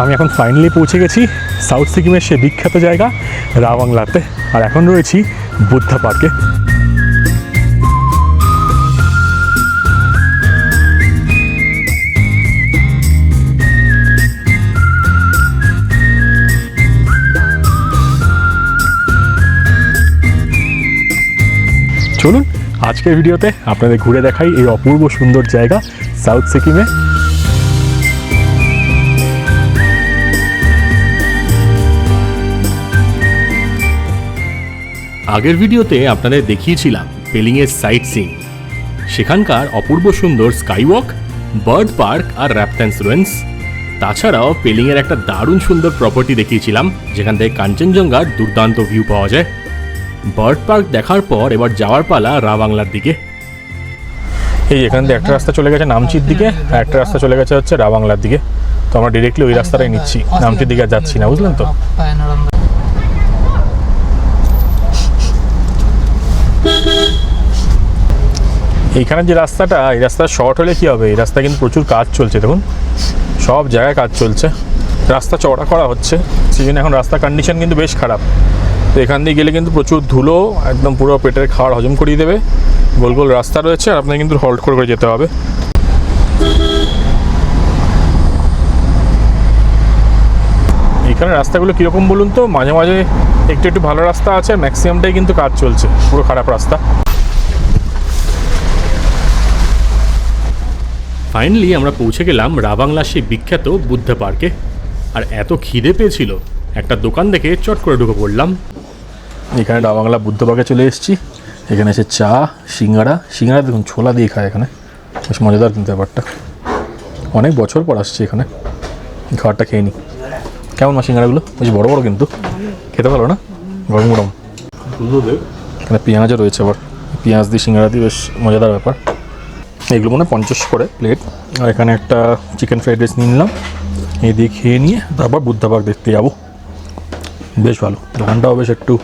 আমি এখন ফাইনালি পৌঁছে গেছি সাউথ সিকিমের সে বিখ্যাত জায়গা রাওয়াংলাতে আর এখন রয়েছি বুদ্ধা পার্কে চলুন, আজকের ভিডিওতে আপনাদের ঘুরে দেখাই এই অপূর্ব সুন্দর জায়গা সাউথ সিকিমে আগের ভিডিওতে আপনাদের দেখিয়েছিলাম পেলিংয়ের সাইট সিং সেখানকার অপূর্ব সুন্দর স্কাইওয়াক বার্ড পার্ক আর র্যাপট্যান্স রুয়েন্স তাছাড়াও পেলিংয়ের একটা দারুণ সুন্দর প্রপার্টি দেখিয়েছিলাম, যেখান থেকে কাঞ্চনজঙ্ঘার দুর্দান্ত ভিউ পাওয়া যায়। বার্ড পার্ক দেখার পর এবার যাওয়ার পালা রাবাংলার দিকে। এই এখান থেকে একটা রাস্তা চলে গেছে নামচির দিকে, আর একটা রাস্তা চলে গেছে হচ্ছে রাবাংলার দিকে। তো আমরা ডিরেক্টলি ওই রাস্তাটাই নিচ্ছি, নামচির দিকে যাচ্ছি না, বুঝলেন তো? এইখানে যে রাস্তাটা, এই রাস্তা শর্ট হলে কি হবে? এই রাস্তা কিন্তু প্রচুর কাজ চলছে, দেখুন। সব জায়গায় কাজ চলছে। রাস্তা চওড়া করা হচ্ছে। সেই জন্য এখন রাস্তার কন্ডিশন কিন্তু বেশ খারাপ। তো এখান দিয়ে গেলে কিন্তু প্রচুর ধুলো, একদম পুরো পেটের খাওয়ার হজম করিয়ে দেবে। গোল গোল রাস্তা রয়েছে, আর আপনাকে কিন্তু হল্ট করে করে যেতে হবে। এখানে রাস্তাগুলো কীরকম বলুন তো? মাঝে মাঝে একটু একটু ভালো রাস্তা আছে ম্যাক্সিমামটাই কিন্তু কাজ চলছে। পুরো খারাপ রাস্তা। ফাইনালি আমরা পৌঁছে গেলাম রাবাংলা সেই বিখ্যাত বুদ্ধা পার্কে। আর এত খিদে পেয়েছিল একটা দোকান দেখে চট করে ঢুকে পড়লাম। এখানে রাবাংলা বুদ্ধ পার্কে চলে এসেছি। এখানে এসে চা সিঙ্গাড়া সিঙ্গাড়া দেখুন ছোলা দিয়ে খায় এখানে। বেশ মজাদার কিন্তু ব্যাপারটা। অনেক বছর পর আসছি এখানে। খাবারটা খেয়ে নিই কেমন মা সিঙ্গাড়াগুলো বেশ বড় বড় কিন্তু। খেতে ভালো না? গরম গরম। এখানে পেঁয়াজও রয়েছে আবার। পেঁয়াজ দিয়ে সিঙ্গাড়া দিয়ে বেশ মজাদার ব্যাপার। এগুলো মনে পঞ্চাশ করে প্লেট আর এখানে একটা চিকেন ফ্রাইড রাইস নিয়ে নিলাম। এই দিয়ে খেয়ে নিয়ে তারপর বুদ্ধবাগ দেখতে যাব। বেশ ভালো। দোকানটাও বেশ একটু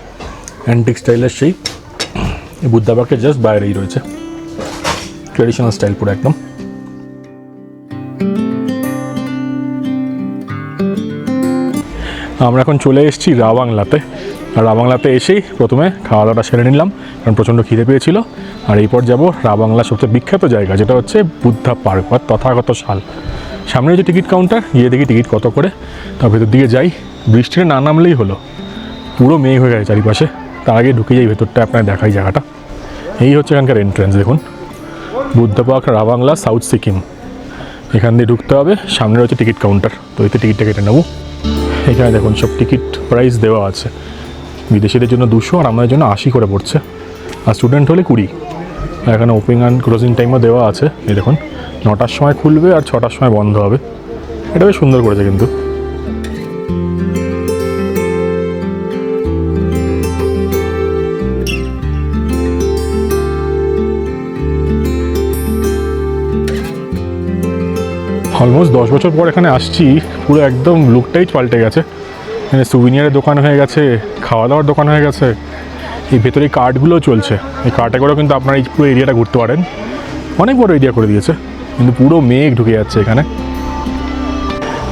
অ্যান্টিক স্টাইলের সেই। এই বুদ্ধাবাগের জাস্ট বাইরেই রয়েছে। ট্রেডিশনাল স্টাইল পুরো একদম। আমরা এখন চলে এসেছি রাবাংলাতে রাবাংলাতে এসেই প্রথমে খাওয়া দাওয়াটা সেরে নিলাম, কারণ প্রচণ্ড খিদে পেয়েছিল। আর এরপর যাব রাবাংলার সবচেয়ে বিখ্যাত জায়গা, যেটা হচ্ছে বুদ্ধা পার্ক বা তথাগত শাল। সামনে যে টিকিট কাউন্টার, গিয়ে দেখি টিকিট কত করে। তার ভেতর দিকে যাই বৃষ্টিটা না নামলেই হলো। পুরো মেঘ হয়ে গেছে চারিপাশে। তার আগে ঢুকে যাই ভেতরটা, আপনার দেখাই জায়গাটা। এই হচ্ছে এখানকার এন্ট্রেন্স দেখুন। Buddha park, Ravangla, south Sikkim. এখান দিয়ে ঢুকতে হবে, সামনে রয়েছে টিকিট কাউন্টার। তো এতে টিকিটটা কেটে নেব। এখানে দেখুন সব টিকিট প্রাইস দেওয়া আছে। বিদেশিদের জন্য দুশো আর আমাদের জন্য আশি করে পড়ছে। আর স্টুডেন্ট হলে কুড়ি। এখানে ওপেনিং অ্যান্ড ক্লোজিং টাইমও দেওয়া আছে। এই দেখুন, নটার সময় খুলবে আর ছটার সময় বন্ধ হবে। এটা বেশ সুন্দর করেছে কিন্তু। অলমোস্ট দশ বছর পর এখানে আসছি, পুরো একদম লুকটাই পাল্টে গেছে। এখানে সুভিনিয়ারের দোকান হয়ে গেছে খাওয়া দাওয়ার দোকান হয়ে গেছে। এই ভেতরে এই কার্ডগুলোও চলছে। এই কার্টে করেও কিন্তু আপনারা এই পুরো এরিয়াটা ঘুরতে পারেন। অনেক বড় এরিয়া করে দিয়েছে, কিন্তু পুরো মেঘ ঢুকে যাচ্ছে এখানে।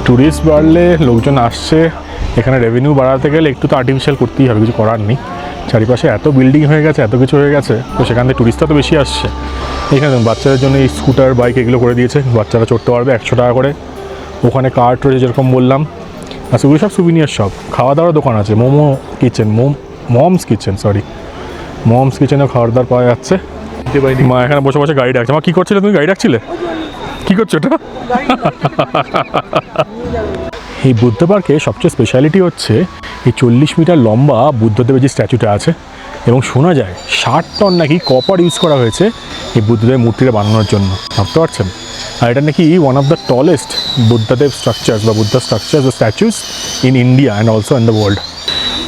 ট্যুরিস্ট বাড়লে লোকজন আসছে, এখানে রেভিনিউ বাড়াতে গেলে একটু তো আর্টিফিশিয়াল করতেই হবে, কিছু করার নেই। চারিপাশে এত বিল্ডিং হয়ে গেছে, এত কিছু হয়ে গেছে, তো সেখান থেকে ট্যুরিস্টরা তো বেশি আসছে। এখানে বাচ্চাদের জন্য এই স্কুটার বাইক এগুলো করে দিয়েছে, বাচ্চারা চড়তে পারবে একশো টাকা করে। ওখানে কার্ট রয়েছে যেরকম বললাম। আর ওগুলো সব সুবিনিয়ার সব খাওয়া দাওয়ার দোকান আছে মোমো কিচেন মোম মমস কিচেন সরি মমস কিচেনে খাওয়ার দাওয়ার পাওয়া যাচ্ছে। মা এখানে বসে বসে গাড়ি ডাকছে। মা কী করছিলে তুমি? গাড়ি ডাকছিলে? কী করছ এটা? এই বুদ্ধ পার্কে সবচেয়ে স্পেশালিটি হচ্ছে এই চল্লিশ মিটার লম্বা বুদ্ধদেবের যে স্ট্যাচুটা আছে এবং শোনা যায় ষাট টন নাকি কপার ইউজ করা হয়েছে এই বুদ্ধদেবের মূর্তিটা বানানোর জন্য। ভাবতে পারছেন? আর এটা নাকি one of the tallest Buddhadev structures বা বুদ্ধ স্ট্রাকচার্স বা statues in India and also in the world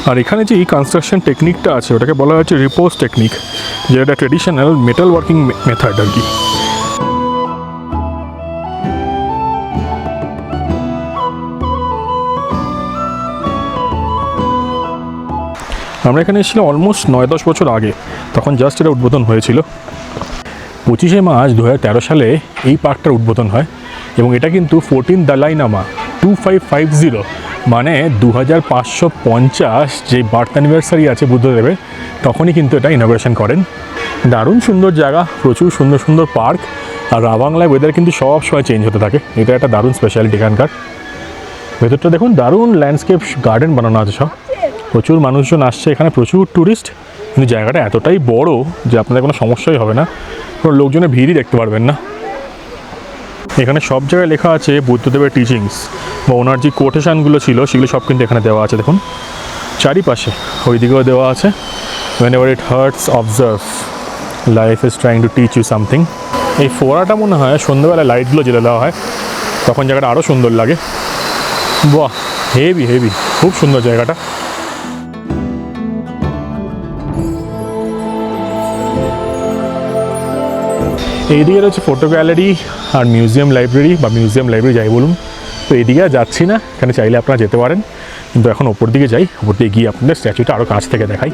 আর এখানে যে কনস্ট্রাকশন টেকনিকটা আছে, ওটাকে বলা হচ্ছে রিপোজ টেকনিক যেটা ট্রেডিশনাল মেটাল ওয়ার্কিং মেথড আর কি। আমরা এখানে এসেছিলাম অলমোস্ট নয় দশ বছর আগে। তখন জাস্ট এটা উদ্বোধন হয়েছিল। পঁচিশে মার্চ দু হাজার তেরো সালে এই পার্কটার উদ্বোধন হয় এবং এটা কিন্তু fourteen Dalai Lama two two five five zero মানে দু হাজার পাঁচশো পঞ্চাশ যে বার্থ অ্যানিভার্সারি আছে বুদ্ধদেবের, তখনই কিন্তু এটা ইনোগ্রেশন করেন। দারুণ সুন্দর জায়গা, প্রচুর সুন্দর সুন্দর পার্ক আর রাবাংলায় ওয়েদার কিন্তু সব সময় চেঞ্জ হতে থাকে। এটা একটা দারুণ স্পেশালিটি এখানকার। ভেতরটা দেখুন, দারুণ ল্যান্ডস্কেপ গার্ডেন বানানো আছে সব। প্রচুর মানুষজন আসছে। এখানে প্রচুর ট্যুরিস্ট কিন্তু জায়গাটা এতটাই বড় যে আপনাদের কোনো সমস্যাই হবে না। কোনো লোকজনের ভিড়ই দেখতে পারবেন না। এখানে সব জায়গায় লেখা আছে বুদ্ধদেবের টিচিংস বা ওনার যে কোটেশানগুলো ছিল, সেগুলো সব কিন্তু এখানে দেওয়া আছে। দেখুন, চারিপাশে, ওইদিকেও দেওয়া আছে whenever it hurts observe life is trying to teach you something এই ফোয়ারাটা মনে হয় সন্ধ্যেবেলায় লাইটগুলো জ্বেলে দেওয়া হয়, তখন জায়গাটা আরও সুন্দর লাগে। বাহ হেভি হেভি খুব সুন্দর জায়গাটা। এইদিকে রয়েছে ফটো গ্যালারি আর মিউজিয়াম লাইব্রেরি বা মিউজিয়াম লাইব্রেরি যাই বলুন। তো এদিকে যাচ্ছি না, এখানে চাইলে আপনারা যেতে পারেন। কিন্তু এখন ওপর দিকে যাই, ওপর দিকে গিয়ে আপনাদের স্ট্যাচুটা আরও কাছ থেকে দেখাই।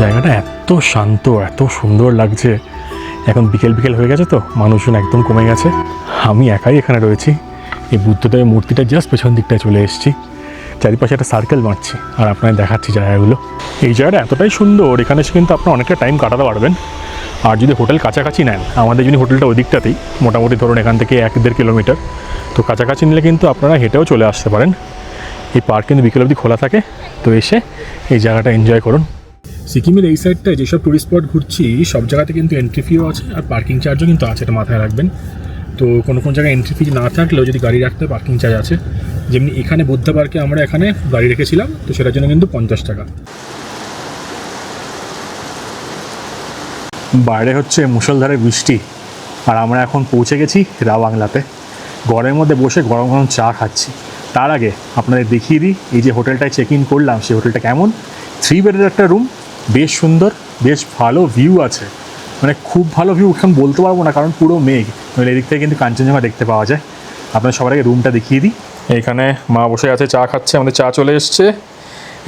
জায়গাটা এত শান্ত, এত সুন্দর লাগছে। এখন বিকেল বিকেল হয়ে গেছে তো, মানুষজন একদম কমে গেছে। আমি একাই এখানে রয়েছি। এই বুদ্ধদেবের মূর্তিটা জাস্ট পেছন দিকটায় চলে এসেছি। চারিপাশে একটা সার্কেল মারছি আর আপনাদের দেখাচ্ছি জায়গাগুলো। এই জায়গাটা এতটাই সুন্দর, এখানে এসে কিন্তু আপনারা অনেকটা টাইম কাটাতে পারবেন। আর যদি হোটেল কাছাকাছি নেন, আমাদের যদি হোটেলটা ওই দিকটাতেই মোটামুটি ধরুন এখান থেকে এক দেড় কিলোমিটার। তো কাছাকাছি নিলে কিন্তু আপনারা হেঁটেও চলে আসতে পারেন। এই পার্ক কিন্তু বিকেল অবধি খোলা থাকে। তো এসে এই জায়গাটা এনজয় করুন। সিকিমের এই সাইডটায় যেসব টুরিস্ট স্পট ঘুরছি, সব জায়গাতে কিন্তু এন্ট্রি ফিও আছে আর পার্কিং চার্জও কিন্তু আছে, এটা মাথায় রাখবেন। তো কোনো কোনো জায়গায় এন্ট্রি ফি না থাকলেও যদি গাড়ি রাখতে পার্কিং চার্জ আছে। যেমনি এখানে বুদ্ধ পার্কে আমরা এখানে গাড়ি রেখেছিলাম, তো সেটার জন্য কিন্তু পঞ্চাশ টাকা। বাইরে হচ্ছে মুষলধারে বৃষ্টি, আর আমরা এখন পৌঁছে গেছি রাবাংলাতে ঘরের মধ্যে বসে গরম গরম চা খাচ্ছি। তার আগে আপনাদের দেখিয়ে দিই, এই যে হোটেলটায় চেক ইন করলাম, সেই হোটেলটা কেমন? থ্রি বেডের একটা রুম বেশ সুন্দর, বেশ ভালো ভিউ আছে। মানে খুব ভালো ভিউ এখন বলতে পারব না, কারণ পুরো মেঘ। নইলে এদিক থেকে কিন্তু কাঞ্চনজঙ্ঘা দেখতে পাওয়া যায়। আপনার সবার আগে রুমটা দেখিয়ে দিই। এখানে মা বসে আছে, চা খাচ্ছে, আমাদের চা চলে এসছে।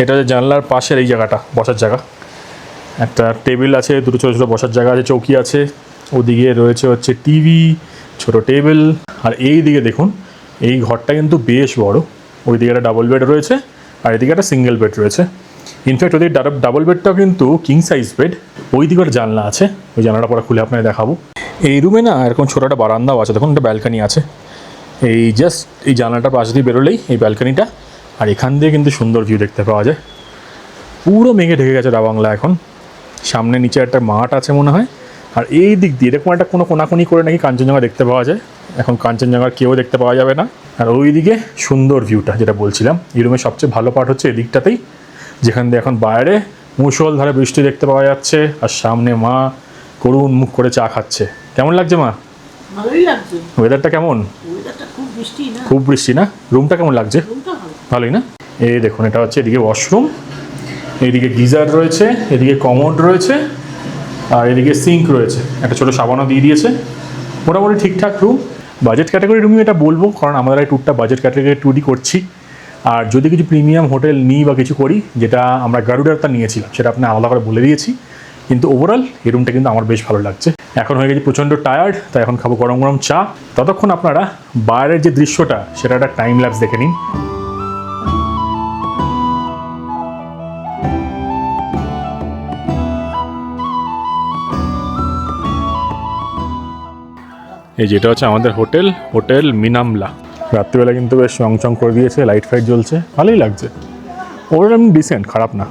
এটা হচ্ছে জানলার পাশের এই জায়গাটা, বসার জায়গা। একটা টেবিল আছে, দুটো ছোটো ছোটো বসার জায়গা আছে, চৌকি আছে। ওদিকে রয়েছে হচ্ছে টিভি, ছোট টেবিল। আর এই দিকে দেখুন, এই ঘরটা কিন্তু বেশ বড়। ওই দিকে একটা ডাবল বেড রয়েছে, আর এদিকে একটা সিঙ্গেল বেড রয়েছে। ইনফ্যাক্ট ওদের ডাবল বেডটাও কিন্তু কিং সাইজ বেড ওই দিকের জানলা আছে। ওই জানলাটা পরে খুলে আপনাকে দেখাবো। এই রুমে না এরকম ছোটো একটা বারান্দাও আছে। দেখুন, একটা ব্যালকানি আছে। এই জাস্ট এই জানলাটার পাশ দিয়ে বেরোলেই এই ব্যালকানিটা আর এখান দিয়ে কিন্তু সুন্দর ভিউ দেখতে পাওয়া যায়। পুরো মেঘে ঢেকে গেছে ডাবাংলা এখন। সামনে নিচে একটা মাঠ আছে মনে হয়। আর এই দিক দিয়ে এরকম একটা কোনো কোনাকুনি করে নাকি কাঞ্চনজঙ্ঘা দেখতে পাওয়া যায়। এখন কাঞ্চনজঙ্ঘার কেউ দেখতে পাওয়া যাবে না। আর ওই দিকে সুন্দর ভিউটা যেটা বলছিলাম। এই রুমের সবচেয়ে ভালো পার্ট হচ্ছে এদিকটাতেই। যেখান দিয়ে এখন বাইরে মুষলধারে বৃষ্টি দেখতে পাওয়া যাচ্ছে আর সামনে মা করুণ মুখ করে চা খাচ্ছে। কেমন লাগছে মা? ভালোই লাগছে। ওয়েদারটা কেমন? ওয়েদারটা খুব বৃষ্টি না? খুব বৃষ্টি না? রুমটা কেমন লাগছে? ভালোই না? এই দেখুন এটা হচ্ছে এদিকে ওয়াশরুম এদিকে গিজার রয়েছে এদিকে কমোড রয়েছে আর এদিকে সিঙ্ক রয়েছে। একটা ছোটো সাবানও দিয়ে দিয়েছে। মোটামুটি ঠিকঠাক রুম বাজেট ক্যাটাগরি রুমই এটা বলব কারণ আমরা এই ট্যুরটা বাজেট ক্যাটাগরি ট্যুরই করছি। আর যদি কিছু প্রিমিয়াম হোটেল নিই বা কিছু করি, যেটা আমরা গারুডারটা নিয়েছিলাম সেটা আপনি আলাদা করে বলে দিয়েছি। কিন্তু ওভারঅল এই রুমটা কিন্তু আমার বেশ ভালো লাগছে। এখন হয়ে গেছি প্রচণ্ড টায়ার্ড তাই এখন খাব গরম গরম চা। ততক্ষণ আপনারা বাইরের যে দৃশ্যটা সেটা একটা টাইম ল্যাপস দেখে নিন। এই যেটা হচ্ছে আমাদের হোটেল হোটেল মিনামলা। রাত্রিবেলা কিন্তু বেশ চং করে দিয়েছে লাইট ফাইট জ্বলছে, ভালোই লাগছে। ওর এমনি ডিসেন্ট খারাপ না।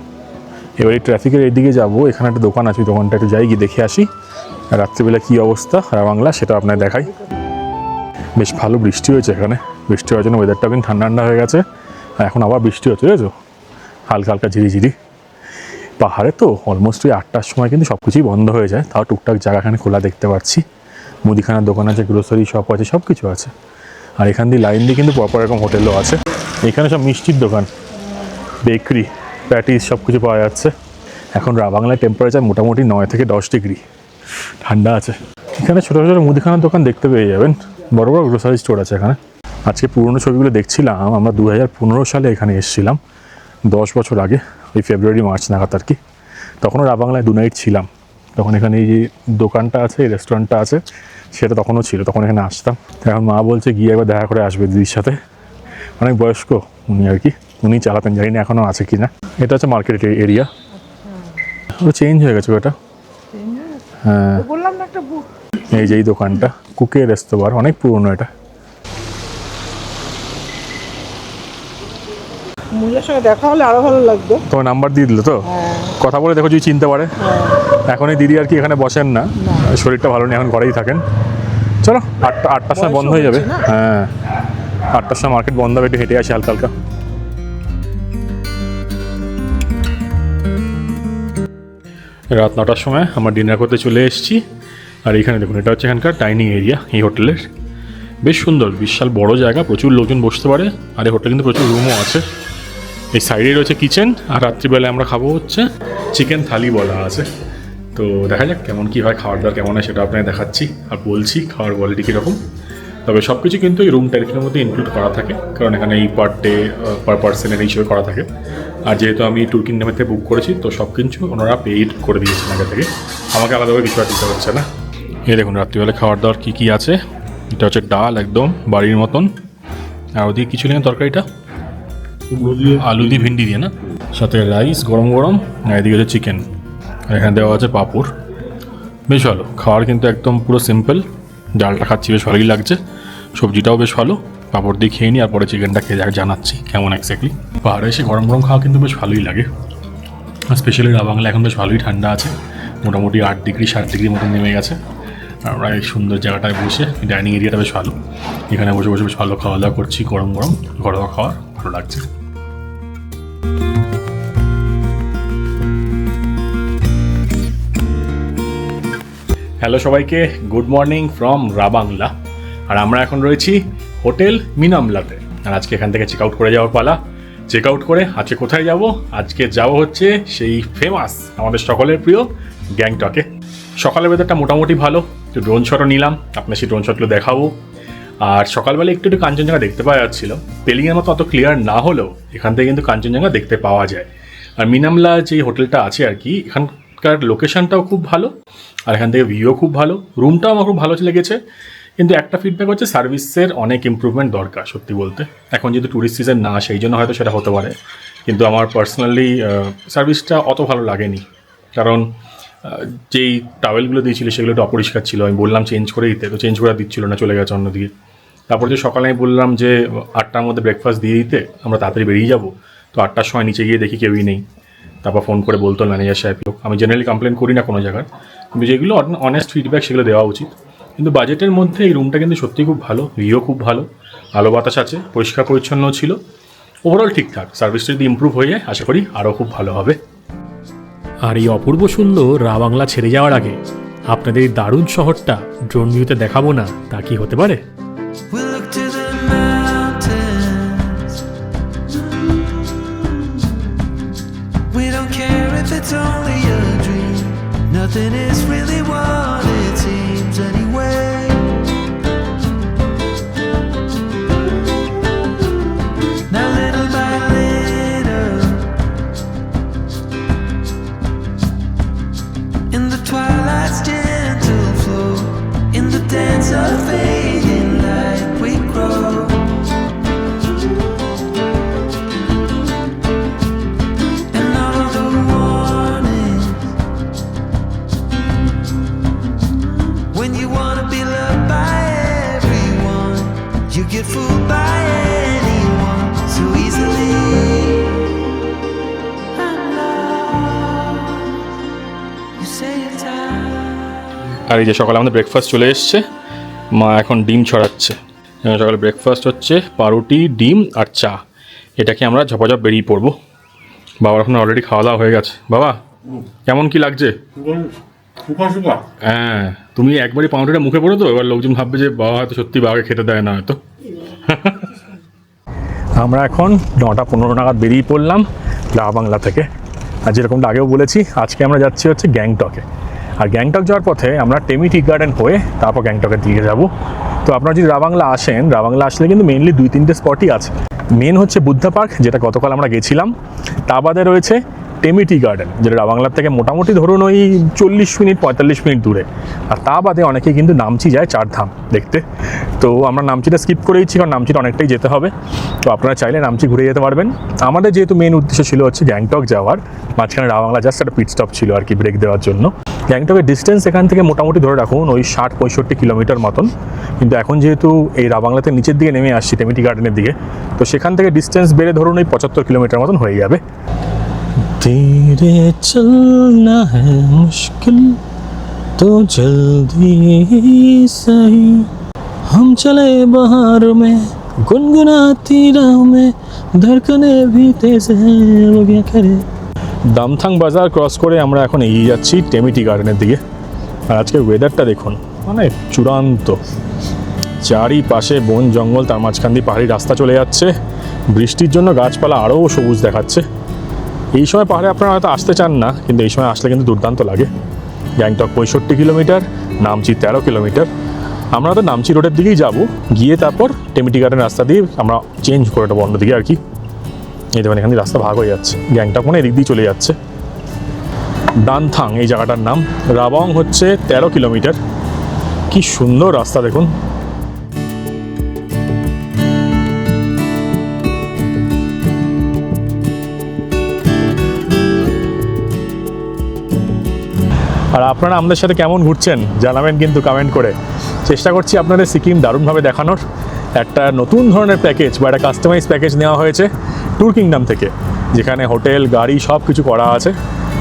এবার এই ট্রাফিকের এইদিকে যাব, এখানে একটা দোকান আছে দোকানটা একটু যাই গিয়ে দেখে আসি। রাত্রিবেলা কী অবস্থা বাংলা, সেটা আপনার দেখাই। বেশ ভালো বৃষ্টি হয়েছে এখানে। বৃষ্টি হওয়ার জন্য ওয়েদারটা কিন্তু ঠান্ডা ঠান্ডা হয়ে গেছে। আর এখন আবার বৃষ্টি হচ্ছে, বুঝেছ? হালকা হালকা ঝিরিঝিরি। পাহাড়ে তো অলমোস্ট ওই আটটার সময় কিন্তু সব কিছুই বন্ধ হয়ে যায়। তাও টুকটাক জায়গাখানে খোলা দেখতে পাচ্ছি। মুদিখানার দোকান আছে গ্রোসারি শপ আছে সব কিছু আছে। আর এখান দিয়ে লাইন দিয়ে কিন্তু পরপর এরকম হোটেলও আছে। এখানে সব মিষ্টির দোকান বেকরি প্যাটিস সব কিছু পাওয়া যাচ্ছে। এখন বাংলায় টেম্পারেচার মোটামুটি নয় থেকে দশ ডিগ্রি ঠান্ডা আছে। এখানে ছোটো ছোটো মুদিখানার দোকান দেখতে পেয়ে যাবেন। বড় বড় গ্রোসারি স্টোর আছে এখানে। আজকে পুরনো ছবিগুলো দেখছিলাম, আমরা দু হাজার পনেরো সালে এখানে এসেছিলাম, দশ বছর আগে, ওই ফেব্রুয়ারি মার্চ নাগাদ আর কি। তখনও বাংলায় দু নাইট ছিলাম। তখন এখানে এই যে দোকানটা আছে, এই রেস্টুরেন্টটা আছে সেটা তখনও ছিল তখন এখানে আসতাম। এখন মা বলছে গিয়ে একবার দেখা করে আসবে দিদির সাথে। অনেক বয়স্ক উনি আর কি উনি চালাতেন জানি না এখনও আছে কি না এটা হচ্ছে মার্কেট এরিয়া চেঞ্জ হয়ে গেছে ওটা হ্যাঁ বললাম না এই যে এই দোকানটা কুকের রেস্তোবার অনেক পুরনো এটা। মহিলার সঙ্গে দেখা হলে আরও ভালো লাগতো তোমার নাম্বার দিয়ে দিল তো? কথা বলে দেখো যদি চিনতে পারে। এখন এই দিদি আর কি এখানে বসেন না। শরীরটা ভালো নেই এখন ঘরেই থাকেন। চলো আটটা আটটার সময় বন্ধ হয়ে যাবে। হ্যাঁ। আটটার সময় মার্কেট বন্ধ হবে একটু হেঁটে আসি হালকা হালকা। রাত নটার সময় আমরা ডিনার করতে চলে এসেছি। আর এখানে দেখুন এটা হচ্ছে এখানকার ডাইনিং এরিয়া এই হোটেলের। বেশ সুন্দর বিশাল বড় জায়গা প্রচুর লোকজন বসতে পারে। আর এই হোটেলে কিন্তু প্রচুর রুমও আছে। এই সাইডে রয়েছে কিচেন আর রাত্রিবেলায় আমরা খাব হচ্ছে চিকেন থালি বলা আছে। তো দেখা যাক কেমন কী হয়, খাওয়ার দাওয়ার কেমন হয় সেটা আপনাকে দেখাচ্ছি আর বলছি খাওয়ার কোয়ালিটি কীরকম। তবে সব কিছু কিন্তু এই রুম ট্যারিফের মধ্যে ইনক্লুড করা থাকে, কারণ এখানে এই পার ডে পার পার্সনের হিসেবে করা থাকে। আর যেহেতু আমি টুর্কিন নামের থেকে বুক করেছি, তো সব কিছু ওনারা পেইড করে দিয়েছেন আগে থেকে। আমাকে আলাদাভাবে কিছু আর দিতে হচ্ছে না। এই দেখুন রাত্রিবেলা খাওয়ার দাওয়ার কী কী আছে? এটা হচ্ছে ডাল একদম বাড়ির মতন। আর ওদিকে কিছু নেই তরকারিটা? আলু দিয়ে ভিন্ডি দিয়ে না? সাথে রাইস, গরম গরম, আর এদিকে হচ্ছে চিকেন। আর এখানে দেওয়া আছে পাঁপড়। বেশ ভালো। খাওয়ার কিন্তু একদম পুরো সিম্পল। ডালটা খাচ্ছি, বেশ ভালোই লাগছে। সবজিটাও বেশ ভালো। পাঁপড় দিয়ে খেয়ে নিই আর পরে চিকেনটা খেয়ে জানাচ্ছি কেমন এক্স্যাক্টলি পাহাড়ে এসে গরম গরম খাওয়া কিন্তু বেশ ভালোই লাগে। আর স্পেশালি বাংলা এখন বেশ ভালোই ঠান্ডা আছে। মোটামুটি আট ডিগ্রি, সাত ডিগ্রি মতো নেমে গেছে। আমরা এই সুন্দর জায়গাটায় বসে ডাইনিং এরিয়াটা বেশ ভালো। এখানে বসে বসে বেশ ভালো খাওয়া দাওয়া করছি, গরম গরম। ঘরোয়া খাওয়ার, ভালো লাগছে। হ্যালো সবাইকে গুড মর্নিং ফ্রম রাবাংলা আর আমরা এখন রয়েছি হোটেল মিনামলাতে। আর আজকে এখান থেকে চেক আউট করে যাওয়ার পালা। চেক আউট করে আজকে কোথায় যাব? আজকে যাব হচ্ছে সেই ফেমাস আমাদের সকলের প্রিয় গ্যাংটকে। সকালের ওয়েদারটা মোটামুটি ভালো, একটু ড্রোন শটও নিলাম, আপনার সেই ড্রোন শটগুলো দেখাবো। আর সকালবেলা একটু একটু কাঞ্চনজঙ্ঘা দেখতে পাওয়া যাচ্ছিল। পেলিংয়ের মতো অত ক্লিয়ার না হলেও এখান থেকে কিন্তু কাঞ্চনজঙ্ঘা দেখতে পাওয়া যায়। আর মিনামলা যে হোটেলটা আছে আর কি এখানকার লোকেশনটাও খুব ভালো, আর এখান থেকে ভিউও খুব ভালো রুমটাও আমার খুব ভালো লেগেছে। কিন্তু একটা ফিডব্যাক হচ্ছে সার্ভিসের অনেক ইমপ্রুভমেন্ট দরকার, সত্যি বলতে। এখন যেহেতু ট্যুরিস্ট সিজন না, সেই জন্য হয়তো সেটা হতে পারে। কিন্তু আমার পার্সোনালি সার্ভিসটা অত ভালো লাগেনি। কারণ যেই টাওয়েলগুলো দিয়েছিল সেগুলো একটু অপরিষ্কার ছিল। আমি বললাম চেঞ্জ করে দিতে, তো চেঞ্জ করে দিচ্ছিল না, চলে গেছে অন্যদিকে। তারপর যে সকালে আমি বললাম যে আটটার মধ্যে ব্রেকফাস্ট দিয়ে দিতে, আমরা তাড়াতাড়ি বেরিয়ে যাব। তো আটটার সময় নিচে গিয়ে দেখি কেউই নেই। তারপর ফোন করে বলতো ম্যানেজার সাহেব লোক আমি জেনারেলি কমপ্লেন করি না কোনো জায়গার। কিন্তু যেগুলো অনেস্ট ফিডব্যাক সেগুলো দেওয়া উচিত। কিন্তু বাজেটের মধ্যে এই রুমটা কিন্তু সত্যিই খুব ভালো ভিও খুব ভালো আলো বাতাস আছে পরিষ্কার পরিচ্ছন্ন ছিল। ওভারঅল ঠিকঠাক সার্ভিসটা যদি ইমপ্রুভ হয়ে যায় আশা করি আরও খুব ভালো হবে। আর এই অপূর্ব সুন্দর রা বাংলা ছেড়ে যাওয়ার আগে আপনাদের এই দারুণ শহরটা ড্রোন ভিউতে দেখাবো না তা কি হতে পারে? Nothing is really আর এই যে সকালে আমাদের ব্রেকফাস্ট চলে এসছে। মা এখন ডিম ছড়াচ্ছে। সকালে ব্রেকফাস্ট হচ্ছে পাউরুটি ডিম আর চা। এটাকে আমরা ঝপাঝপ বেরিয়ে পড়ব। বাবার এখন অলরেডি খাওয়া দাওয়া হয়ে গেছে। বাবা কেমন কি লাগছে? হ্যাঁ তুমি একবারই পাউরুটিটা মুখে পড়ো তো? এবার লোকজন ভাববে যে বাবা হয়তো সত্যি বাবাকে খেতে দেয় না হয়তো। আমরা এখন নটা পনেরো নাগাদ বেরিয়ে পড়লাম লা বাংলা থেকে। আর যেরকমটা আগেও বলেছি আজকে আমরা যাচ্ছি হচ্ছে গ্যাংটকে। আর গ্যাংটক যাওয়ার পথে আমরা টেমি টি গার্ডেন হয়ে তারপর গ্যাংটকের দিকে যাব। তো আপনারা যদি রাবাংলা আসেন, রাবাংলা আসলে কিন্তু মেনলি দুই তিনটে স্পটই আছে। মেন হচ্ছে বুদ্ধা পার্ক, যেটা গতকাল আমরা গেছিলাম। তা বাদে রয়েছে টেমি টি গার্ডেন, যেটা রাবাংলার থেকে মোটামুটি ধরুন ওই চল্লিশ মিনিট, পঁয়তাল্লিশ মিনিট দূরে। আর তা বাদে অনেকে কিন্তু নামচি যায় চারধাম দেখতে। তো আমরা নামচিটা স্কিপ করেইছি কারণ নামচিটা অনেকটাই যেতে হবে। তো আপনারা চাইলে নামচি ঘুরে যেতে পারবেন। আমাদের যেহেতু মেন উদ্দেশ্য ছিল হচ্ছে গ্যাংটক যাওয়ার, মাঝখানে রাবাংলা জাস্ট একটা পিট স্টপ ছিল আর কি ব্রেক দেওয়ার জন্য। গ্যাংটকের ডিস্টেন্স এখান থেকে মোটামুটি ধরে রাখুন, ওই ষাট, পঁয়ষট্টি কিলোমিটার মতন। কিন্তু এখন যেহেতু এই রাবাংলাতে নিচের দিকে নেমে আসছি, টেমিটি গার্ডেনের দিকে, তো সেখান থেকে ডিস্টেন্স বেড়ে ধরুন ওই পঁচাত্তর কিলোমিটার মতন হয়ে যাবে। ধীরে চলনা হ্যাঁ মুশকিল তো জলদি সহি हम चले बहार में गुनगुनाती राह में धड़कने भी तेज है वो क्या करे দামথাং বাজার ক্রস করে আমরা এখন এগিয়ে যাচ্ছি টেমিটি গার্ডেনের দিকে আর আজকে ওয়েদারটা দেখুন মানে চূড়ান্ত চারিপাশে বন জঙ্গল তার মাঝখান দিয়ে পাহাড়ি রাস্তা চলে যাচ্ছে বৃষ্টির জন্য গাছপালা আরও সবুজ দেখাচ্ছে এই সময় পাহাড়ে আপনারা হয়তো আসতে চান না, কিন্তু এই সময় আসলে কিন্তু দুর্দান্ত লাগে। গ্যাংটক পঁয়ষট্টি কিলোমিটার, নামচি তেরো কিলোমিটার। আমরা তো নামচি রোডের দিকেই যাব, গিয়ে তারপর টেমিটি গার্ডেন রাস্তা দিয়ে আমরা চেঞ্জ করে দেবো অন্যদিকে আর কি। এই দেখুন, এখানে রাস্তা ভাগ হয়ে যাচ্ছে। গ্যাংটক মানে এদিক দিয়ে চলে যাচ্ছে। ডানথাং এই জায়গাটার নাম। রাবং হচ্ছে তেরো কিলোমিটার। কি সুন্দর রাস্তা দেখুন। আর আপনারা আমাদের সাথে কেমন ঘুরছেন জানাবেন কিন্তু কমেন্ট করে। চেষ্টা করছি আপনাদের সিকিম দারুণভাবে দেখানোর। একটা নতুন ধরনের প্যাকেজ বা একটা কাস্টমাইজ প্যাকেজ নেওয়া হয়েছে ট্যুর কিংডম থেকে, যেখানে হোটেল গাড়ি সব কিছু করা আছে।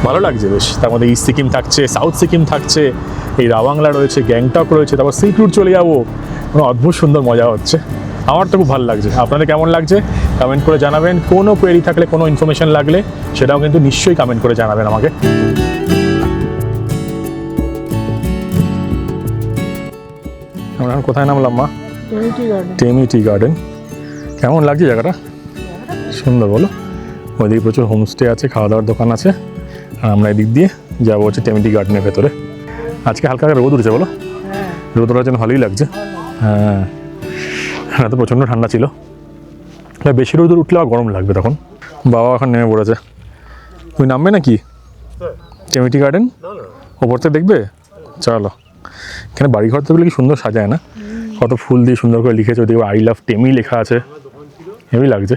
ভালো লাগছে বেশ। তার মধ্যে ইস্ট সিকিম থাকছে সাউথ সিকিম থাকছে, এই রাবাংলা রয়েছে গ্যাংটক রয়েছে, তারপর সি ট্যুর চলে যাব। কোনো অদ্ভুত সুন্দর মজা হচ্ছে। আমার তো খুব ভালো লাগছে। আপনাদের কেমন লাগছে? কমেন্ট করে জানাবেন। কোনো কোয়েরি থাকলে, কোনো ইনফরমেশন লাগলে, সেটাও কিন্তু নিশ্চয়ই কমেন্ট করে জানাবেন আমাকে। আমরা এখন কোথায় নামলাম মা? Temi tea garden Temi tea garden কেমন লাগছে জায়গাটা? সুন্দর বলো। ওইদিকে প্রচুর হোমস্টে আছে খাওয়া দাওয়ার দোকান আছে। আর আমরা এদিক দিয়ে যাব হচ্ছে টেমিটি গার্ডেনের ভেতরে। আজকে হালকা হালকা রোদ উঠেছে বলো। রোদ ওঠার জন্য ভালোই লাগছে। হ্যাঁ। হ্যাঁ তো প্রচণ্ড ঠান্ডা ছিল। বেশি রোদ উঠলে আর গরম লাগবে তখন। বাবা এখন নেমে পড়েছে। তুমি নামবে নাকি? টেমিটি গার্ডেন ওপর থেকে দেখবে? চলো। এখানে বাড়িঘর তো কি সুন্দর সাজায় না? কত ফুল দিয়ে সুন্দর করে লিখেছে, ওদিকে আই লাভ টেমি লেখা আছে। হেভি লাগছে।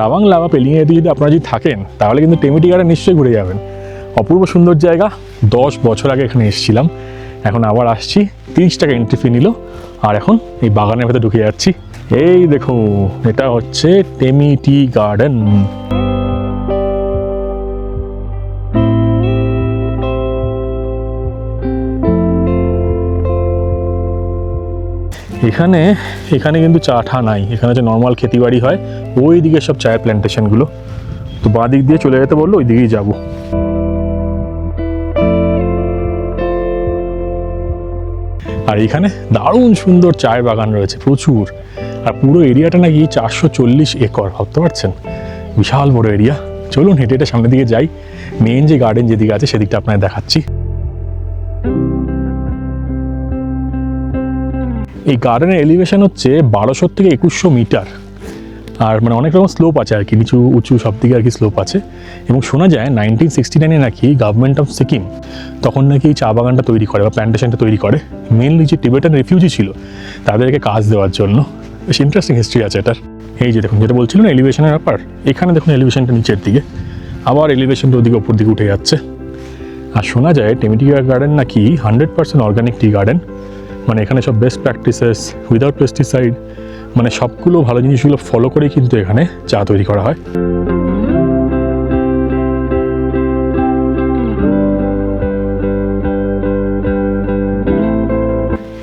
রাবাং লাভা পেলিংয়ে যদি আপনারা যদি থাকেন, তাহলে কিন্তু টেমিটি গার্ডেন নিশ্চয়ই ঘুরে যাবেন। অপূর্ব সুন্দর জায়গা, দশ বছর আগে এখানে এসেছিলাম। এখন আবার আসছি, তিরিশ টাকা এন্ট্রি ফি নিল। আর এখন এই বাগানের ভেতরে ঢুকে যাচ্ছি। এই দেখুন, এটা হচ্ছে টেমিটি গার্ডেন। এখানে এখানে কিন্তু চা ঠা নাই। এখানে যে নর্মাল খেতিবাড়ি হয় ওই দিকে সব চায়ের প্ল্যান্টেশনগুলো তো বাঁ দিক দিয়ে চলে যেতে বলল ওই দিকেই যাব। আর এখানে দারুণ সুন্দর চায়ের বাগান রয়েছে, প্রচুর। আর পুরো এরিয়াটা নাকি চারশো চল্লিশ একর, ভাবতে পারছেন? বিশাল বড় এরিয়া। চলুন হেঁটে হেঁটে সামনের দিকে যাই। মেন যে গার্ডেন যেদিকে আছে, সেদিকটা আপনাদের দেখাচ্ছি। এই গার্ডেনের এলিভেশন হচ্ছে বারোশো থেকে একুশশো মিটার আর মানে অনেক রকম স্লোপ আছে আর কি, নিচু, উঁচু সব দিকে আর কি স্লোপ আছে। এবং শোনা যায় নাইনটিন সিক্সটি নাইনে নাকি গভর্নমেন্ট অফ সিকিম তখন নাকি চা বাগানটা তৈরি করে বা প্ল্যান্টেশনটা তৈরি করে। মেনলি যে টিবেটান রিফিউজি ছিল, তাদেরকে কাজ দেওয়ার জন্য। বেশ ইন্টারেস্টিং হিস্ট্রি আছে এটার। এই যে দেখুন, যেটা বলছিল না এলিভেশনের ব্যাপার, এখানে দেখুন এলিভেশনটা নিচের দিকে। আবার এলিভেশনটা ওদিকে ওপর দিকে উঠে যাচ্ছে। আর শোনা যায় টেমিটিয়া গার্ডেন নাকি hundred percent organic tea garden মানে এখানে সব বেস্ট প্র্যাকটিসেস উইদাউট পেস্টিসাইড মানে সবগুলো ভালো জিনিসগুলো ফলো করেই কিন্তু এখানে চা তৈরি করা হয়।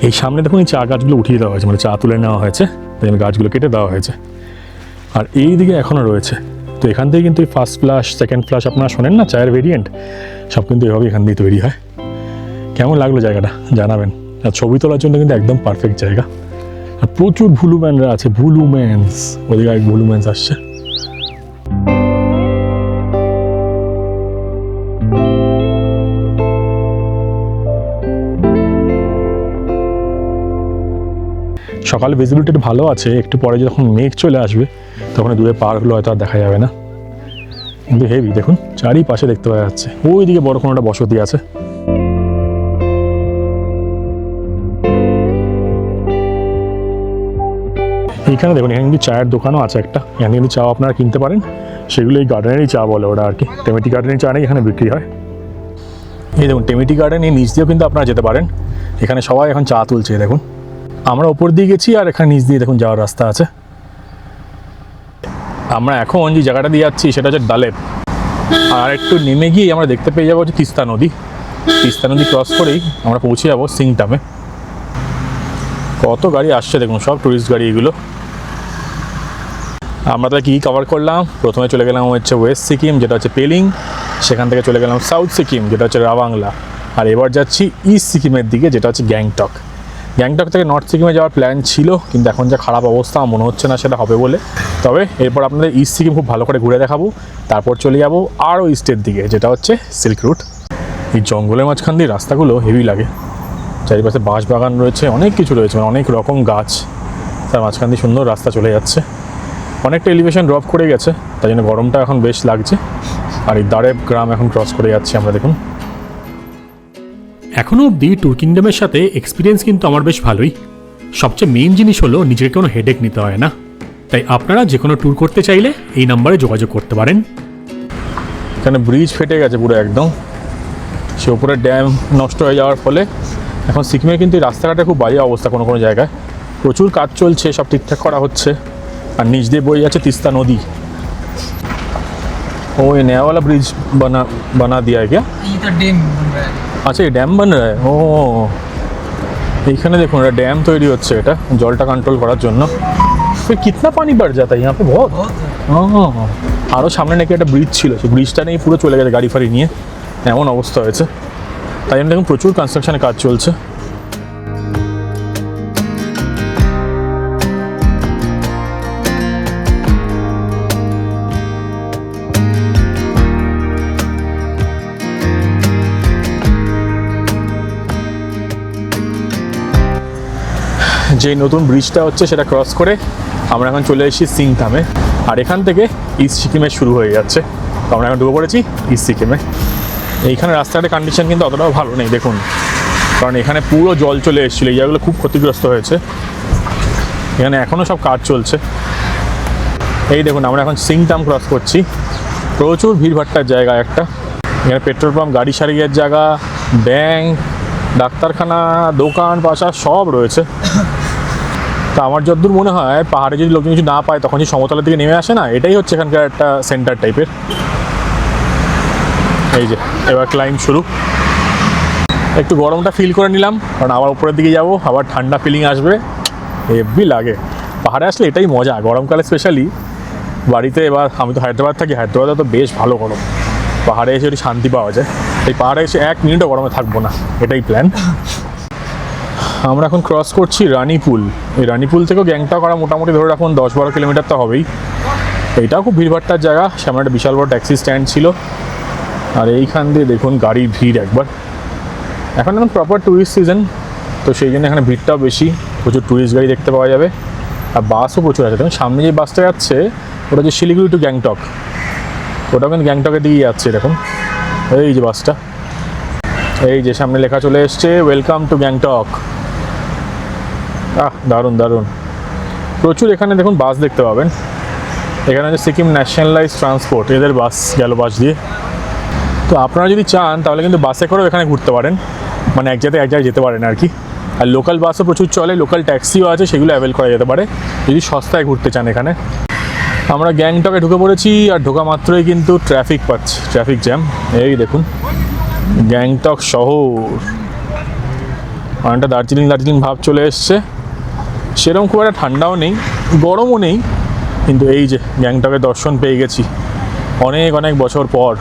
এই সামনে দেখুন এই চা গাছগুলো উঠিয়ে দেওয়া হয়েছে মানে চা তুলে নেওয়া হয়েছে গাছগুলো কেটে দেওয়া হয়েছে। আর এই দিকে এখনও রয়েছে। তো এখান থেকে কিন্তু এই ফার্স্ট ফ্লাশ সেকেন্ড ফ্লাশ আপনারা শোনেন না, চায়ের ভেরিয়েন্ট সব কিন্তু এভাবে এখান দিয়ে তৈরি হয়। কেমন লাগল জায়গাটা? জানাবেন। আর ছবি তোলার জন্য কিন্তু একদম পারফেক্ট জায়গা। আর প্রচুর ভুলুম্যানরা আছে ভুলুম্যানস ওদিকে এক ভুলুম্যানস আসছে। সকালে ভিজিবিলিটি ভালো আছে, একটু পরে যখন মেঘ চলে আসবে, তখন দূরে পাহাড়গুলো হয়তো আর দেখা যাবে না। কিন্তু হেভি দেখুন, চারিপাশে দেখতে পাওয়া যাচ্ছে। ওইদিকে বড় কোনো একটা বসতি আছে। এইখানে দেখুন, এখানে কিন্তু চায়ের দোকানও আছে একটা। এখানে কিন্তু চা আপনারা কিনতে পারেন। সেগুলো এই গার্ডেনেরই চা বলে ওরা আর কি। টেমেটি গার্ডেনের চা নেই, এখানে বিক্রি হয়। এই দেখুন, টেমেটি গার্ডেন এই নিচ দিয়েও কিন্তু আপনারা যেতে পারেন। এখানে সবাই এখন চা তুলছে দেখুন। আমরা ওপর দিয়ে গেছি আর এখানে নিচ দিয়ে দেখুন যাওয়ার রাস্তা আছে। আমরা এখন যে জায়গাটা দিয়ে যাচ্ছি, সেটা হচ্ছে ডালেপ আর একটু নেমে গিয়ে আমরা দেখতে পেয়ে যাব যে তিস্তা নদী। তিস্তা নদী ক্রস করেই আমরা পৌঁছে যাব সিংটামে। কত গাড়ি আসছে দেখুন, সব টুরিস্ট গাড়ি এগুলো। আমরা তাহলে কী কভার করলাম? প্রথমে চলে গেলাম হচ্ছে ওয়েস্ট সিকিম, যেটা হচ্ছে পেলিং। সেখান থেকে চলে গেলাম সাউথ সিকিম, যেটা হচ্ছে রাবাংলা। আর এবার যাচ্ছি ইস্ট সিকিমের দিকে, যেটা হচ্ছে গ্যাংটক। গ্যাংটক থেকে নর্থ সিকিমে যাওয়ার প্ল্যান ছিল, কিন্তু এখন যা খারাপ অবস্থা, মনে হচ্ছে না সেটা হবে বলে। তবে এরপর আপনাদের ইস্ট সিকিম খুব ভালো করে ঘুরে দেখাবো। তারপর চলে যাব আরও ইস্টের দিকে, যেটা হচ্ছে সিল্ক রুট। এই জঙ্গলের মাঝখান দিয়ে রাস্তাগুলো হেভি লাগে। চারিপাশে বাঁশ বাগান রয়েছে অনেক কিছু রয়েছে মানে অনেক রকম গাছ। তার মাঝখান দিয়ে সুন্দর রাস্তা চলে যাচ্ছে। অনেকটা এলিভেশন ড্রপ করে গেছে তাই জন্য গরমটা এখন বেশ লাগছে। আর এই দারেব গ্রাম এখন ক্রস করে যাচ্ছি আমরা দেখুন। এখনও অবধি ট্যুর কিংডমের সাথে এক্সপিরিয়েন্স কিন্তু আমার বেশ ভালোই। সবচেয়ে মেইন জিনিস হলো নিজেকে কোনো হেডেক নিতে হয় না। তাই আপনারা যে কোনো ট্যুর করতে চাইলে এই নাম্বারে যোগাযোগ করতে পারেন। এখানে ব্রিজ ফেটে গেছে পুরো একদম। সে উপরে ড্যাম নষ্ট হয়ে যাওয়ার ফলে এখন সিকিমে কিন্তু এই রাস্তাঘাটে খুব বাজে অবস্থা কোনো কোনো জায়গায় প্রচুর কাজ চলছে সব ঠিকঠাক করা হচ্ছে আর নিচ দিয়ে বয়ে যাচ্ছে তিস্তা নদী ओ ये नया वाला ब्रिज बना बना दिया है क्या ये तो डैम बन रहा है আচ্ছা এই ড্যাম বান রা ও এইখানে দেখুন এটা ড্যাম তৈরি হচ্ছে এটা জলটা কন্ট্রোল করার জন্য फिर कितना पानी बढ़ जाता है यहाँ पे बहुत बहुत ও আরও সামনে নাকি একটা ব্রিজ ছিল সেই ব্রিজটা নেই পুরো চলে গেছে গাড়ি ফাড়ি নিয়ে এমন অবস্থা হয়েছে তাই জন্য দেখুন প্রচুর কনস্ট্রাকশনের কাজ চলছে। যে নতুন ব্রিজটা হচ্ছে সেটা ক্রস করে আমরা এখন চলে এসেছি সিংথামে আর এখান থেকে ইস্ট সিকিমে শুরু হয়ে যাচ্ছে। তো আমরা এখন ঢুকে পড়েছি ইস্ট সিকিমে এইখানে রাস্তাঘাটের কন্ডিশন কিন্তু অতটাও ভালো নেই, দেখুন। কারণ এখানে পুরো জল চলে এসেছিল, এই জায়গাগুলো খুব ক্ষতিগ্রস্ত হয়েছে। এখানে এখনও সব কাজ চলছে। এই দেখুন, আমরা এখন সিংটাম ক্রস করছি। প্রচুর ভিড়ভাট্টার জায়গা একটা। এখানে পেট্রোল পাম্প গাড়ি সারিয়ের জায়গা ব্যাংক ডাক্তারখানা, দোকান, পাশা, সব রয়েছে। তা আমার যতদূর মনে হয়, পাহাড়ে যদি লোকজন কিছু না পায়, তখন যে সমতলের দিকে নেমে আসে না, এটাই হচ্ছে এখানকার একটা সেন্টার টাইপের এই যে, এবার ক্লাইম্ব শুরু। একটু গরমটা ফিল করে নিলাম, কারণ আবার উপরের দিকে যাব, আবার ঠান্ডা ফিলিং আসবে। হেভি লাগে। পাহাড়ে আসলে এটাই মজা, গরমকালে স্পেশালি বাড়িতে এবার, আমি তো হায়দ্রাবাদ থাকি, হায়দ্রাবাদে তো বেশ ভালো গরম। পাহাড়ে এসে একটু শান্তি পাওয়া যায়, এই পাহাড়ে এসে এক মিনিটও গরমে থাকব না, এটাই প্ল্যান আমরা এখন ক্রস করছি রানীপুল। এই রানীপুল থেকেও গ্যাংটা করা মোটামুটি ধরে রাখুন, দশ বারো কিলোমিটার তো হবেই। এইটাও খুব ভিড়ভাট্টার জায়গা, সামনে একটা বিশাল বড় ট্যাক্সি স্ট্যান্ড ছিল। আর এইখান দিয়ে দেখুন গাড়ির ভিড় একবার। এখন এখন প্রপার ট্যুরিস্ট সিজন তো সেই জন্য এখানে ভিড়টাও বেশি। প্রচুর ট্যুরিস্ট গাড়ি দেখতে পাওয়া যাবে। আর বাসও প্রচুর আছে। দেখুন, সামনে যে বাসটা যাচ্ছে, ওটা হচ্ছে শিলিগুড়ি টু গ্যাংটক। ওটাও কিন্তু গ্যাংটকের দিকেই যাচ্ছে, দেখুন। এই যে বাসটা এই যে সামনে লেখা চলে এসছে ওয়েলকাম টু গ্যাংটক আহ, দারুণ দারুণ। প্রচুর এখানে দেখুন বাস দেখতে পাবেন। এখানে হচ্ছে সিকিম ন্যাশনালাইজ ট্রান্সপোর্ট এদের বাস গেল বাস দিয়ে। তো আপনারা যদি চান, তাহলে কিন্তু বাসে করেও এখানে ঘুরতে পারেন। মানে এক জায়গায় এক জায়গায় যেতে পারেন আর কি। আর লোকাল বাসও প্রচুর চলে লোকাল ট্যাক্সিও আছে, সেগুলো অ্যাভেল করা যেতে পারে। যদি সস্তায় ঘুরতে চান এখানে। আমরা গ্যাংটকে ঢুকে পড়েছি, আর ঢোকা মাত্রই কিন্তু ট্রাফিক পাচ্ছি ট্রাফিক জ্যাম এই দেখুন, গ্যাংটক শহর। অনেকটা দার্জিলিং দার্জিলিং ভাব চলে এসছে। সেরকম খুব একটা ঠান্ডাও নেই, গরমও নেই। কিন্তু এই যে গ্যাংটকের দর্শন পেয়ে গেছি। অনেক অনেক বছর পর।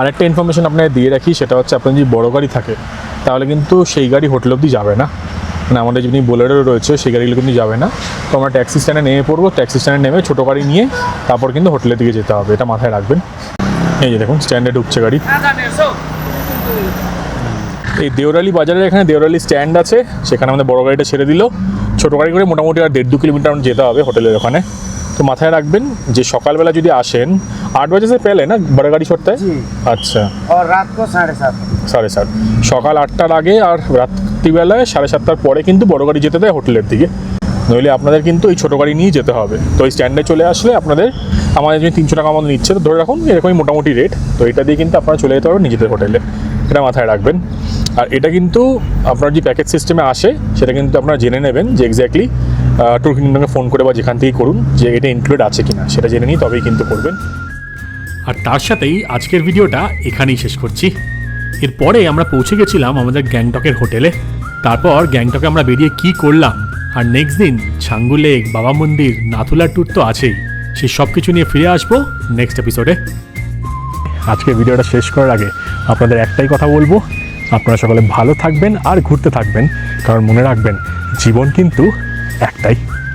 আরেকটা ইনফরমেশন আপনাকে দিয়ে রাখি, সেটা হচ্ছে আপনার যদি বড় গাড়ি থাকে, তাহলে কিন্তু সেই গাড়ি হোটেল অবধি যাবে না। মানে আমাদের যেমনি বোলেরো রয়েছে, সেই গাড়িগুলো কিন্তু যাবে না। তো আমরা ট্যাক্সি স্ট্যান্ডে নেমে পড়ব ট্যাক্সি স্ট্যান্ডে নেমে ছোটো গাড়ি নিয়ে তারপর কিন্তু হোটেলের দিকে যেতে হবে, এটা মাথায় রাখবেন। এই যে দেখুন স্ট্যান্ডে ঢুকছে গাড়ি। এই দেওরালি বাজারের এখানে দেওরালি স্ট্যান্ড আছে, সেখানে আমাদের বড় গাড়িটা ছেড়ে দিল। ছোটো গাড়ি করে মোটামুটি আর দেড় দু কিলোমিটার যেতে হবে হোটেলের ওখানে। তো মাথায় রাখবেন যে সকালবেলা যদি আসেন আট বাজে সে পেলে না হ্যাঁ, বড় গাড়ি ছড়তে আচ্ছা। আর রাত কো সাড়ে সাত। সাড়ে সাত। সকাল আটটার আগে আর রাত্রিবেলায় সাড়ে সাতটার পরে কিন্তু বড় গাড়ি যেতে দেয় হোটেলের দিকে। নইলে আপনাদের কিন্তু এই ছোটো গাড়ি নিয়ে যেতে হবে। তো এই স্ট্যান্ডে চলে আসলে আপনাদের আমাদের যদি তিনশো টাকা আমাদের নিচ্ছে তো ধরে রাখুন এরকমই মোটামুটি রেট। তো এটা দিয়ে কিন্তু আপনারা চলে যেতে পারবেন নিজেদের হোটেলে। এটা মাথায় রাখবেন। আর এটা কিন্তু আপনার যে প্যাকেজ সিস্টেমে আসে সেটা কিন্তু আপনারা জেনে নেবেন যে এক্স্যাক্টলি ট্যুর কিংডমকে ফোন করে বা যেখান থেকেই করুন যে এটা ইনক্লুড আছে কিনা সেটা জেনে নিই তবেই কিন্তু করবেন। আর তার সাথেই আজকের ভিডিওটা এখানেই শেষ করছি। এরপরে আমরা পৌঁছে গেছিলাম আমাদের গ্যাংটকের হোটেলে। তারপর গ্যাংটকে আমরা বেরিয়ে কি করলাম আর নেক্সট দিন ছাঙ্গু লেক বাবা মন্দির নাথুলা ট্যুর তো আছেই। সেই সব কিছু নিয়ে ফিরে আসব নেক্সট এপিসোডে আজকে ভিডিওটা শেষ করার আগে আপনাদের একটাই কথা বলব আপনারা সকলে ভালো থাকবেন আর ঘুরতে থাকবেন। কারণ মনে রাখবেন জীবন কিন্তু Act Day.